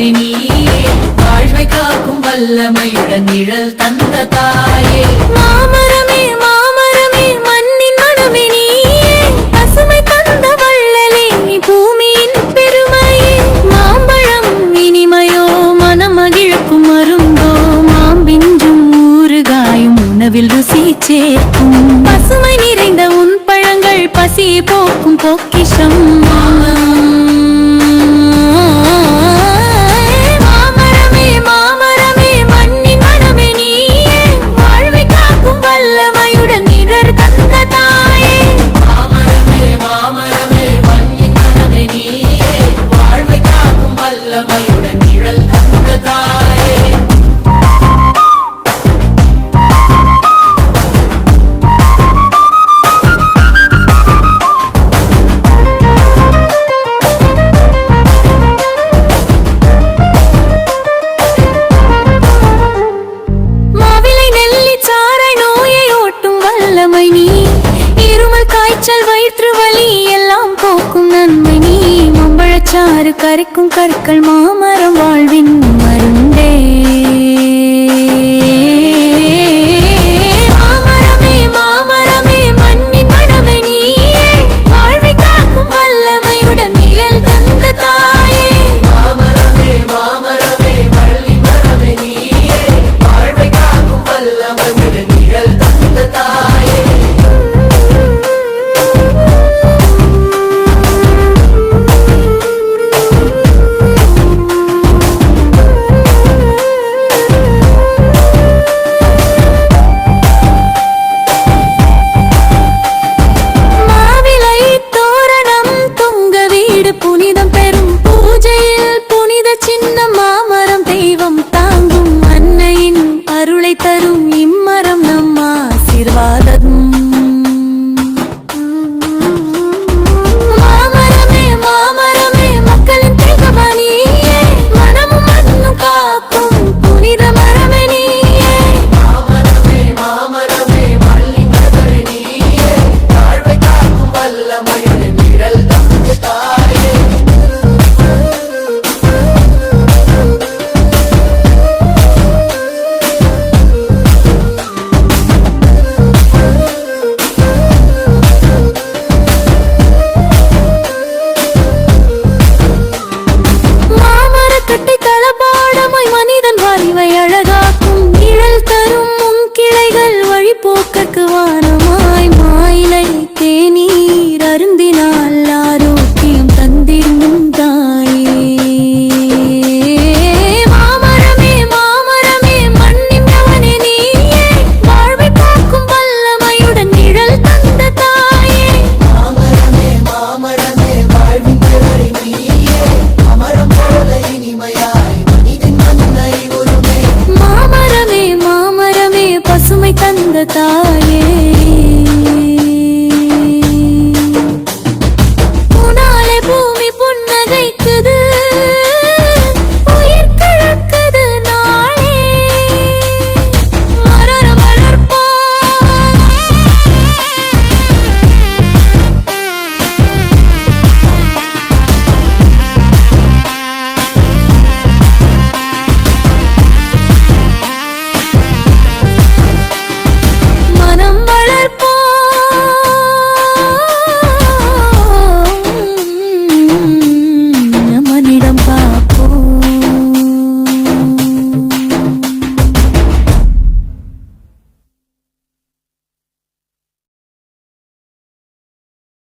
மனமே நீயே வாழ்வை காக்கும் வல்லமையுடன் நிழல் தந்த தாயே. மாமரமே மாமரமே மண்ணின் மனமே நீயே. பசுமை தந்த வள்ளலே நீ பூமியின் பெருமையே. மாம்பழம் இனிமையோ மனம் மருந்தோ மாம்பிஞ்சும் ஊறுகாயும் உணவில் ருசி சேர்க்கும். பசுமை நிறைந்த உன் பழங்கள் பசியை போக்கும் பொக்கிஷம். காய்ச்சல் வயிற்று வலி எல்லாம் போக்கும் நன்மை. நீ மம்பழச்சாறு கரைக்கும் கற்கள் மாமரம் வாழ்வின் மருந்து புனிதம் பெ está